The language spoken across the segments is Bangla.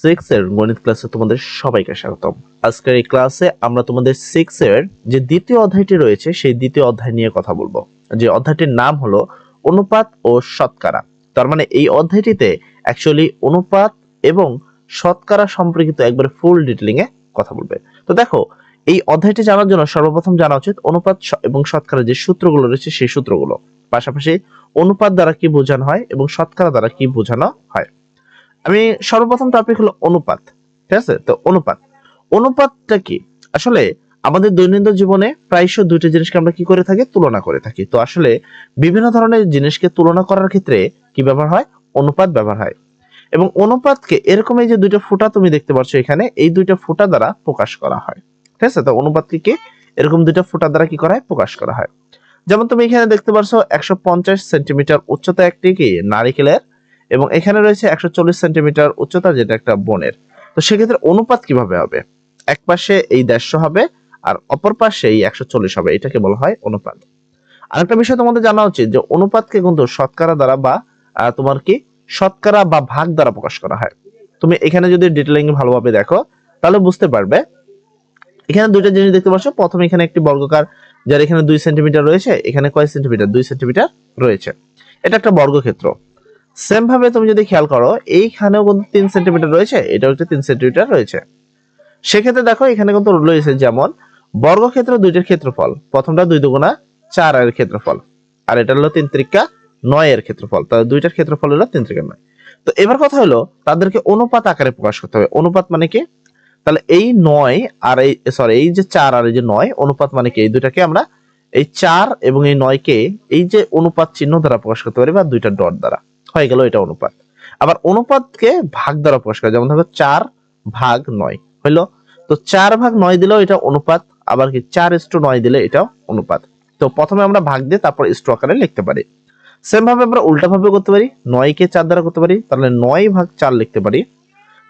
সিক্স এর গণিত ক্লাসে তোমাদের সবাইকে স্বাগতম। আজকের এই ক্লাসে আমরা তোমাদের সিক্স এর যে দ্বিতীয় অধ্যায়টি রয়েছে, সেই দ্বিতীয় অধ্যায় নিয়ে কথা বলব। যে অধ্যায়টির নাম হলো অনুপাত ও শতকরা। তার মানে এই অধ্যায়টিতে অ্যাকচুয়ালি অনুপাত এবং শতকরা সম্পর্কিত একবারে ফুল ডিটেলিং এ কথা বলবে। তো দেখো, এই অধ্যায়টি জানার জন্য সর্বপ্রথম জানা উচিত অনুপাত এবং শতকরা যে সূত্রগুলো রয়েছে, সেই সূত্রগুলো। পাশাপাশি অনুপাত দ্বারা কি বোঝানো হয় এবং শতকরা দ্বারা কি বোঝানো হয়। আমি সর্বপ্রথম টপিক হলো অনুপাত, ঠিক আছে? তো অনুপাত। অনুপাতটা কি? আসলে আমাদের দৈনন্দিন জীবনে প্রায়শ দুইটা জিনিসকে আমরা কি করে থাকি? তুলনা করে থাকি। তো আসলে বিভিন্ন ধরনের জিনিসকে তুলনা করার ক্ষেত্রে কি ব্যবহার হয়? অনুপাত ব্যবহার হয়। এবং অনুপাতকে এরকম এই যে দুইটা ফুটা তুমি দেখতে পাচ্ছ এখানে, এই দুইটা ফুটা দ্বারা প্রকাশ করা হয়। ঠিক আছে? তো অনুপাতকে কি? এরকম দুইটা ফুটা দ্বারা কি করা হয়? প্রকাশ করা হয়। যেমন তুমি এখানে দেখতে পাচ্ছ একশো পঞ্চাশ সেন্টিমিটার উচ্চতা একটি কি? নারিকেলের এবং এখানে রয়েছে একশো চল্লিশ সেন্টিমিটার উচ্চতা, যেটা একটা বনের। তো সেক্ষেত্রে অনুপাত কীভাবে হবে? এক পাশে এই দেড়শো হবে, আর অপর পাশে এই একশো চল্লিশ হবে, এটাকে বলা হয় অনুপাত। আরেকটা বিষয় তোমাদের জানা উচিত, যে অনুপাতকে কিন্তু শতকরা দ্বারা বা তোমার কি শতকরা বা ভাগ দ্বারা প্রকাশ করা হয়। তুমি এখানে যদি ডিটেলিং ভালোভাবে দেখো, তাহলে বুঝতে পারবে। এখানে দুইটা জিনিস দেখতে পাচ্ছ। প্রথমে এখানে একটি বর্গকার, যার এখানে দুই সেন্টিমিটার রয়েছে, এখানে কয় সেন্টিমিটার? দুই সেন্টিমিটার রয়েছে। এটা একটা বর্গক্ষেত্র। সেম ভাবে তুমি যদি খেয়াল করো, এইখানেও কিন্তু তিন সেন্টিমিটার রয়েছে, এটাও একটা তিন সেন্টিমিটার রয়েছে। সেক্ষেত্রে দেখো, এখানে কিন্তু রয়েছে যেমন বর্গক্ষেত্র দুইটার ক্ষেত্রফল, প্রথমটা দুই দুগুণা চার এর ক্ষেত্রফল, আর এটা হলো তিন ত্রিকা নয় এর ক্ষেত্রফল, তাহলে দুইটার ক্ষেত্রফল হলো তিন ত্রিকা নয়। তো এবার কথা হলো, তাদেরকে অনুপাত আকারে প্রকাশ করতে হবে। অনুপাত মানে কি? তাহলে এই নয় আর এই সরি এই যে চার আর এই যে নয়, অনুপাত মানে কি? এই দুটাকে আমরা এই চার এবং এই নয়কে এই যে অনুপাত চিহ্ন দ্বারা প্রকাশ করতে পারি বা দুইটা ডট দ্বারা। হয়ে গেল এটা অনুপাত। আবার অনুপাতকে ভাগ দ্বারা প্রকাশ করা, যেমন ধরো চার ভাগ নয় হইল, তো চার ভাগ নয় দিলেও এটা অনুপাত, আবার কি চার ইস্টু নয় দিলে এটাও অনুপাত। তো প্রথমে আমরা ভাগ দিয়ে তারপর ইস্টু আকারে লিখতে পারি। সেম ভাবে আমরা উল্টা ভাবে করতে পারি, নয়কে চার দ্বারা করতে পারি, তাহলে নয় ভাগ চার লিখতে পারি।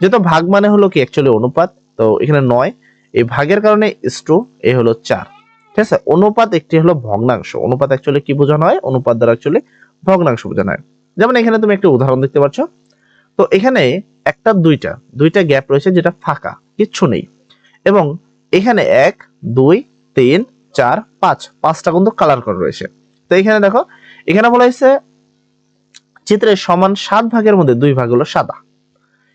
যেহেতু ভাগ মানে হলো কি অ্যাকচুয়ালি অনুপাত, তো এখানে নয়, এই ভাগের কারণে ইস্টু এ হলো চার। ঠিক আছে? অনুপাত একটি হলো ভগ্নাংশ। অনুপাত অ্যাকচুয়ালি কি বোঝানো হয়? অনুপাত দ্বারা অ্যাকচুয়ালি ভগ্নাংশ বোঝানো হয়। যেমন এখানে তুমি একটা উদাহরণ দেখতে পাচ্ছ। তো এখানে একটা, দুইটা দুইটা গ্যাপ রয়েছে যেটা ফাঁকা, কিচ্ছু নেই। এবং এখানে এক, দুই, তিন, চার, পাঁচ, পাঁচটা কিন্তু কালার করা রয়েছে। তো এখানে দেখো, এখানে বলা হয়েছে চিত্রের সমান সাত ভাগের মধ্যে দুই ভাগ হলো সাদা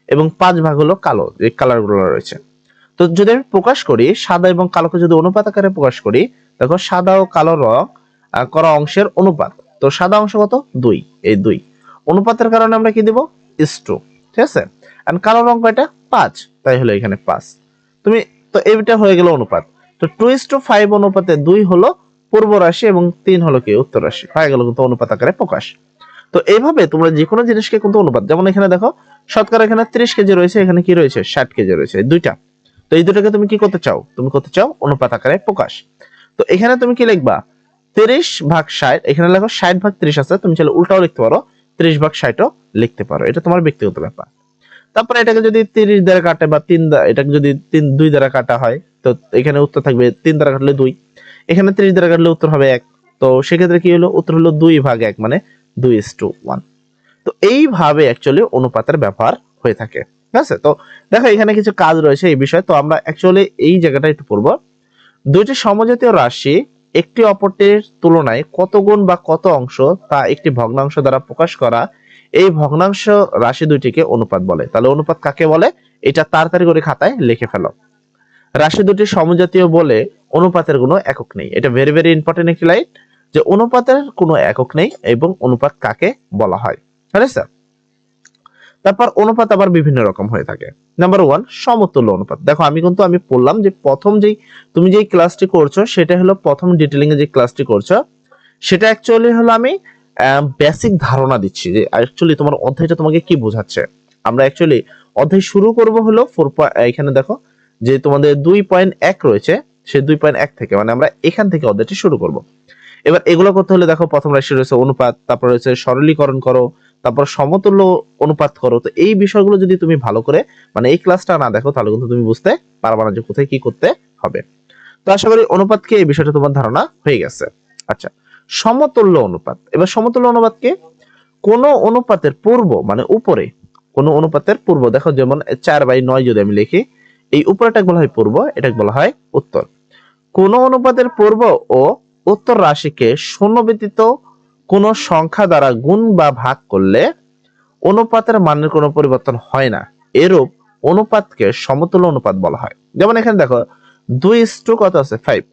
এবং পাঁচ ভাগ হলো কালো, যে কালারগুলো রয়েছে। তো যদি আমি প্রকাশ করি, সাদা এবং কালোকে যদি অনুপাত আকারে প্রকাশ করি, দেখো সাদা ও কালো রং করা অংশের অনুপাত। তো সাদা অংশ কত? দুই, এই দুই। অনুপাতের কারণে আমরা কি দিব? ইস্টু ঠিক আছে? আর কালো রং কয়টা? পাঁচ। তাই হলো এখানে পাঁচ। তুমি, তো এইটা হয়ে গেল অনুপাত। তো টু ইস টু ফাইভ অনুপাতে দুই হলো পূর্ব রাশি এবং তিন হলো কি? উত্তর রাশি। হয়ে গেল কিন্তু অনুপাত আকারে প্রকাশ। তো এইভাবে তোমরা যে কোনো জিনিসকে কিন্তু অনুপাত যেমন এখানে দেখো, শতকরা এখানে ত্রিশ কেজি রয়েছে, এখানে কি রয়েছে? ষাট কেজি রয়েছে। দুইটা। তো এই দুটাকে তুমি কি করতে চাও? তুমি করতে চাও অনুপাত আকারে প্রকাশ। তো এখানে তুমি কি লিখবা? তিরিশ ভাগ ষাট, এখানে লেখো ষাট ভাগ ত্রিশ আছে, তুমি চাইলে উল্টাও লিখতে পারো। ত্রিশ ভাগ ষাটও লিখতে পারো। এটা তোমার ব্যক্তিগত ব্যাপার। তারপরে এটাকে যদি তিরিশ দ্বারা কাটে বা তিন এটাকে যদি তিন, দুই দ্বারা কাটা হয়, তো এখানে উত্তর থাকবে তিন দ্বারা কাটলে দুই। এখানে ত্রিশ দ্বারা কাটলে উত্তর হবে এক। তো সেক্ষেত্রে কি হলো? উত্তর হলো দুই ভাগ এক মানে দুই ইস টু ওয়ান তো এইভাবে অ্যাকচুয়ালি অনুপাতের ব্যবহার হয়ে থাকে। ঠিক আছে? তো দেখো এখানে কিছু কাজ রয়েছে এই বিষয়ে। তো আমরা অ্যাকচুয়ালি এই জায়গাটা একটু পড়ব। দুইটি সমজাতীয় রাশি একটি অপরটির তুলনায় কত গুণ বা কত অংশ তা একটি ভগ্নাংশ দ্বারা প্রকাশ করা, এই ভগ্নাংশ রাশি দুইটিকে অনুপাত বলে। তাহলে অনুপাত কাকে বলে? এটা তাড়াতাড়ি করে খাতায় লিখে ফেলো। রাশি দুটি সমজাতীয় বলে অনুপাতের কোনো একক নেই। এটা ভেরি ভেরি ইম্পর্টেন্ট একটি লাইন যে অনুপাতের কোনো একক নেই এবং অনুপাত কাকে বলা হয়। আছে তারপর অনুপাত আবার বিভিন্ন রকম হয়ে থাকে। নাম্বার ওয়ান সমতুল্য অনুপাত। দেখো, আমি কিন্তু আমি বললাম যে প্রথম যেই তুমি যেই ক্লাসটি করছ সেটা হলো প্রথম ডিটেলিং এ যে ক্লাসটি করছ, সেটা অ্যাকচুয়ালি হলো আমি বেসিক ধারণা দিচ্ছি যে অ্যাকচুয়ালি তোমার অধ্যায়টা তোমাকে কি বোঝাচ্ছে। আমরা অ্যাকচুয়ালি অধ্যায় শুরু করব হলো ফোর এখানে দেখো, যে তোমাদের দুই পয়েন্ট এক রয়েছে, সে দুই পয়েন্ট এক থেকে মানে আমরা এখান থেকে অধ্যায়টি শুরু করব। এবার এগুলো করতে হলে দেখো, প্রথম রাশি রয়েছে অনুপাত, তারপর রয়েছে সরলীকরণ করো তারপর সমতুল্য অনুপাত করো। তো এই বিষয়গুলো যদি তুমি ভালো করে মানে এই ক্লাসটা না দেখো, তাহলে কিন্তু তুমি বুঝতে পারবা না যে কোথায় কি করতে হবে। তো আশা করি অনুপাতকে এই বিষয়টা তোমার ধারণা হয়ে গেছে। আচ্ছা সমতুল্য অনুপাত। এবার সমতুল্য অনুপাতকে কোন অনুপাতের পূর্ব মানে উপরে, কোন অনুপাতের পূর্ব। দেখো যেমন চার বাই নয় যদি আমি লিখি, এই উপরেটাকে বলা হয় পূর্ব, এটাকে বলা হয় উত্তর। কোন অনুপাতের পূর্ব ও উত্তর রাশিকে শূন্য ব্যতীত কোন সংখ্যা দ্বারা গুণ বা ভাগ করলে অনুপাতের মানের কোনো পরিবর্তন হয় না। এরূপ অনুপাতকে সমতুল্য অনুপাত বলা হয়। যেমন এখানে দেখো, দুই ইস্টু কত আছে? ফাইভ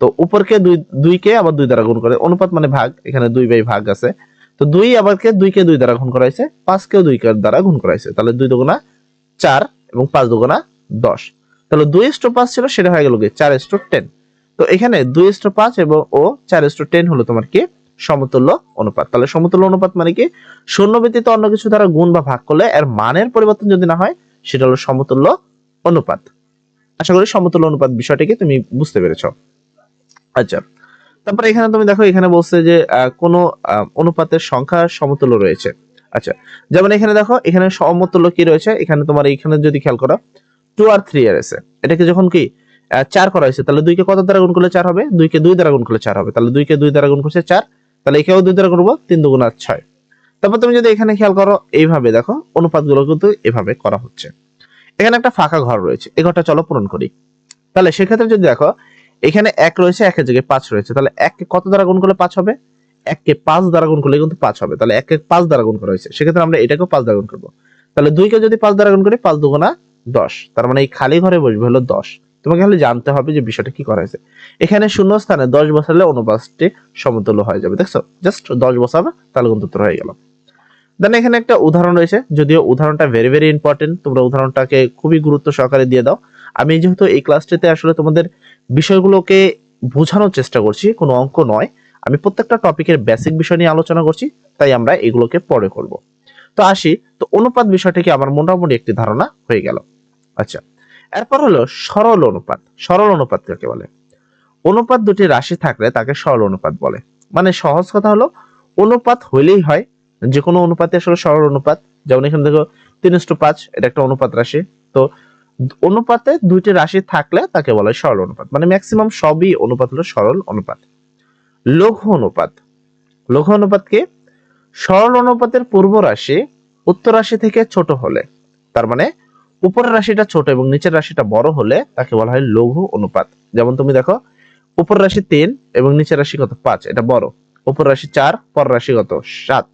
তো উপরকে দুই, দুইকে আবার দুই দ্বারা গুণ করে, অনুপাত মানে ভাগ, এখানে দুই বাই ভাগ আছে। তো দুই আবারকে দুইকে দুই দ্বারা গুণ করা হয়েছে, পাঁচকেও দুই দ্বারা গুণ করা হয়েছে। তাহলে দুই দুগুণা চার এবং পাঁচ দুগুণা দশ। তাহলে দুই ইস্টু পাঁচ ছিল, সেটা হয়ে গেল কি? চার ইস্টু টেন তো এখানে দুই ইস্টু পাঁচ এবং ও চার ইস্টু টেন হলো তোমার কি? সমতুল্য অনুপাত। তাহলে সমতুল্য অনুপাত মানে কি? শূন্য ব্যতীত অন্য কিছু দ্বারা গুণ বা ভাগ করলে এর মানের পরিবর্তন যদি না হয়, সেটা হলো সমতুল্য অনুপাত। আশা করি সমতুল্য অনুপাত বিষয়টিকে তুমি বুঝতে পেরেছ। আচ্ছা তারপরে এখানে তুমি দেখো, এখানে বলছে যে কোনো অনুপাতের সংখ্যা সমতুল্য রয়েছে। আচ্ছা যেমন এখানে দেখো, এখানে সমতুল্য কি রয়েছে? এখানে তোমার এইখানে যদি খেয়াল করো টু আর থ্রি এর আছে। এটাকে যখন কি চার করা হয়েছে, তাহলে দুইকে কত দ্বারা গুণ করলে চার হবে? দুইকে দুই দ্বারা গুণ করলে চার হবে। তাহলে দুইকে দুই দ্বারা গুণ করছে চার তাহলে একেও দুই দ্বারা করব, তিন দুগুণ ছয়। তারপর তুমি যদি এখানে খেয়াল করো, এইভাবে দেখো, অনুপাতগুলো কিন্তু এভাবে করা হচ্ছে। এখানে একটা ফাঁকা ঘর রয়েছে, এই ঘরটা চলো পূরণ করি। তাহলে সেক্ষেত্রে যদি দেখো, এখানে এক রয়েছে, একের জায়গায় পাঁচ রয়েছে। তাহলে এককে কত দ্বারা গুণ করলে পাঁচ হবে? এককে পাঁচ দ্বারা গুণ করলে কিন্তু পাঁচ হবে। তাহলে এককে পাঁচ দ্বারা গুণ করা হয়েছে। সেক্ষেত্রে আমরা এটাকেও পাঁচ দ্বারা গুণ করব। তাহলে দুইকে যদি পাঁচ দ্বারা গুণ করি, পাঁচ দুগুণা দশ। তার মানে এই খালি ঘরে বসবে হলো দশ। তোমাকে খালি জানতে হবে যে বিষয়টা কি করা হয়েছে। এখানে শূন্য স্থানে দশ বসালে অনুপাতটি সমতুল্য হয়ে যাবে, দেখছ? জাস্ট দশ বসাবে তাহলে কিন্তু উত্তর হয়ে গেল। দেন এখানে একটা উদাহরণ রয়েছে, যদিও উদাহরণটা ভেরি ভেরি ইম্পর্টেন্ট তোমরা উদাহরণটাকে খুবই গুরুত্ব সহকারে দিয়ে দাও। আমি যেহেতু এই ক্লাসটিতে আসলে তোমাদের বিষয়গুলোকে বোঝানোর চেষ্টা করছি, কোনো অঙ্ক নয়, আমি প্রত্যেকটা টপিকের বেসিক বিষয় নিয়ে আলোচনা করছি, তাই আমরা এগুলোকে পরে করব। তো আসি, তো অনুপাত বিষয়টিকে আমার মোটামুটি একটি ধারণা হয়ে গেল। আচ্ছা। এরপর হলো সরল অনুপাত সরল অনুপাত কাকে বলে? অনুপাত দুটি রাশি থাকলে তাকে সরল অনুপাত বলে। মানে সহজ কথা হলো, অনুপাত হইলেই হয় যে কোনো অনুপাতে আসলে সরল অনুপাত। যেমন এখানে দেখো, তিন ইস্টু পাঁচ, এটা একটা অনুপাত রাশি। তো অনুপাতে দুইটি রাশি থাকলে তাকে বলা সরল অনুপাত। মানে ম্যাক্সিমাম সবই অনুপাত হলো সরল অনুপাত। লঘু অনুপাত লঘু অনুপাত কি? সরল অনুপাতের পূর্ব রাশি উত্তর রাশি থেকে ছোট হলে, তার মানে উপরের রাশিটা ছোট এবং নিচের রাশিটা বড় হলে তাকে বলা হয় লঘু অনুপাত। যেমন তুমি দেখো, উপর রাশি তিন এবং নিচের রাশি কত? পাঁচ, এটা বড়। উপর রাশি চার পর রাশি কত? সাত।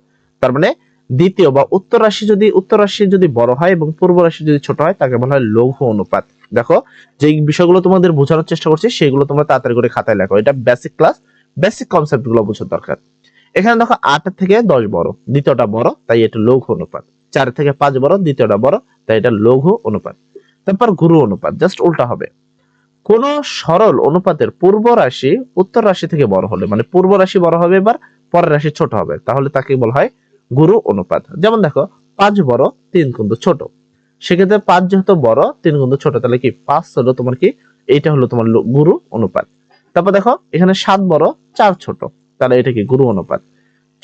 তার মানে দ্বিতীয় বা উত্তর রাশি যদি, উত্তর রাশি যদি বড় হয় এবং পূর্ব রাশি যদি ছোট হয়, তাকে বলা হয় লঘু অনুপাত। দেখো যে বিষয়গুলো তোমাদের বোঝানোর চেষ্টা করছি, সেগুলো তোমরা তাড়াতাড়ি করে খাতায় লেখো। এটা বেসিক ক্লাস বেসিক কনসেপ্টগুলো বোঝার দরকার। এখানে দেখো আট থেকে দশ বড়। দ্বিতীয়টা বড়, তাই এটা লঘু অনুপাত। চার থেকে পাঁচ বড়, দ্বিতীয়টা বড় তাই এটা লঘু অনুপাত। তারপর গুরু অনুপাত জাস্ট উল্টা হবে। কোন সরল অনুপাতের পূর্ব রাশি উত্তর রাশি থেকে বড় হলে মানে পূর্ব রাশি বড় হবে এবার পরের রাশি ছোট হবে, তাহলে তাকে বলা হয় গুরু অনুপাত। যেমন দেখো, পাঁচ বড়, তিন কিন্তু ছোট। সেক্ষেত্রে পাঁচ যেহেতু বড়, তিন কিন্তু ছোট, তাহলে কি পাঁচ হলো তোমার কি? এইটা হলো তোমার গুরু অনুপাত। তারপর দেখো, এখানে সাত বড়, চার ছোট, তাহলে এটা কি গুরু অনুপাত?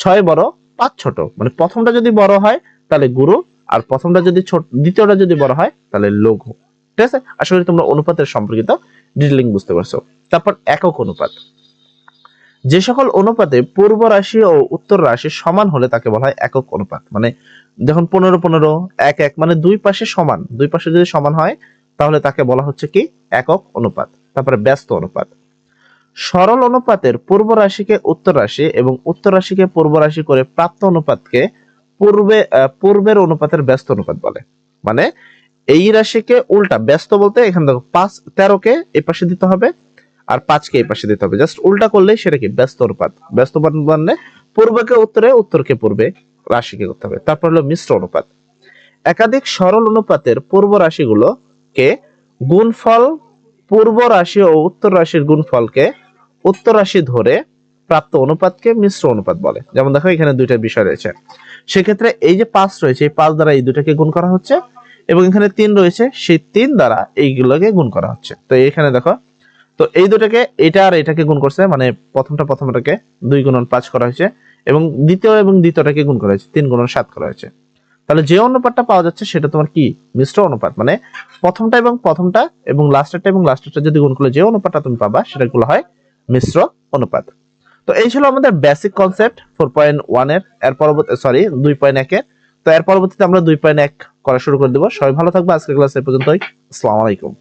ছয় বড়, পাঁচ ছোট মানে প্রথমটা যদি বড় হয়, তাহলে গুরু আর প্রথমটা যদি ছোট, দ্বিতীয়টা যদি বড় হয়, তাহলে লঘু। ঠিক আছে? আশা করি তোমরা অনুপাতের সম্পর্কিত ডিটেলিং বুঝতে পারছ। তারপর একক অনুপাত। যে সকল অনুপাতে পূর্ব রাশি ও উত্তর রাশি সমান হলে তাকে বলা হয় একক অনুপাত। মানে যখন পনেরো পনেরো, এক এক মানে দুই পাশে সমান, দুই পাশে যদি সমান হয়, তাহলে তাকে বলা হচ্ছে কি? একক অনুপাত। তারপরে ব্যস্ত অনুপাত। সরল অনুপাতের পূর্ব রাশিকে উত্তর রাশি এবং উত্তর রাশিকে পূর্ব রাশি করে প্রাপ্ত অনুপাতকে পূর্বে পূর্বের অনুপাতের ব্যস্ত অনুপাত বলে। মানে এই রাশিকে উল্টা, ব্যস্ত বলতে এখানে দেখো, পাঁচ, তেরোকে এই পাশে দিতে হবে আর পাঁচকে এই পাশে দিতে হবে। জাস্ট উল্টা করলেই সেটা কি? ব্যস্ত অনুপাত। ব্যস্ত মানে পূর্বকে উত্তরে, উত্তরকে পূর্বে রাশিকে করতে হবে। তারপর হলো মিশ্র অনুপাত। একাধিক সরল অনুপাতের পূর্ব রাশিগুলোকে গুণফল পূর্ব রাশি ও উত্তর রাশির গুণফলকে উত্তর রাশি ধরে প্রাপ্ত অনুপাতকে মিশ্র অনুপাত বলে। যেমন দেখো, এখানে দুইটা বিষয় রয়েছে। সেক্ষেত্রে এই যে পাঁচ রয়েছে, এই পাঁচ দ্বারা এই দুটাকে গুণ করা হচ্ছে, এবং এখানে তিন রয়েছে, সেই তিন দ্বারা এইগুলোকে গুণ করা হচ্ছে। তো এখানে দেখো, তো এই দুটাকে, এটা আর এটাকে গুণ করছে মানে প্রথমটা প্রথমটাকে দুই গুণন পাঁচ করা হয়েছে, এবং দ্বিতীয় এবং দ্বিতীয়টাকে গুণ করা হয়েছে, তিন গুণন সাত করা হয়েছে। তাহলে যে অনুপাতটা পাওয়া যাচ্ছে সেটা তোমার কি? মিশ্র অনুপাত মানে প্রথমটা এবং প্রথমটা এবং লাস্টেরটা এবং লাস্টেরটা যদি গুণ করলে যে অনুপাতটা তুমি পাবা, সেটাগুলো হয় মিশ্র অনুপাত। তো এই ছিল আমাদের বেসিক কনসেপ্ট ফোর পয়েন্ট ওয়ানের এর পরবর্তী সরি দুই পয়েন্ট একের তো এর পরবর্তীতে আমরা দুই পয়েন্ট এক করা শুরু করে দেবো। সবাই ভালো থাকবে, আজকের ক্লাস এ পর্যন্তই। আসসালামু আলাইকুম।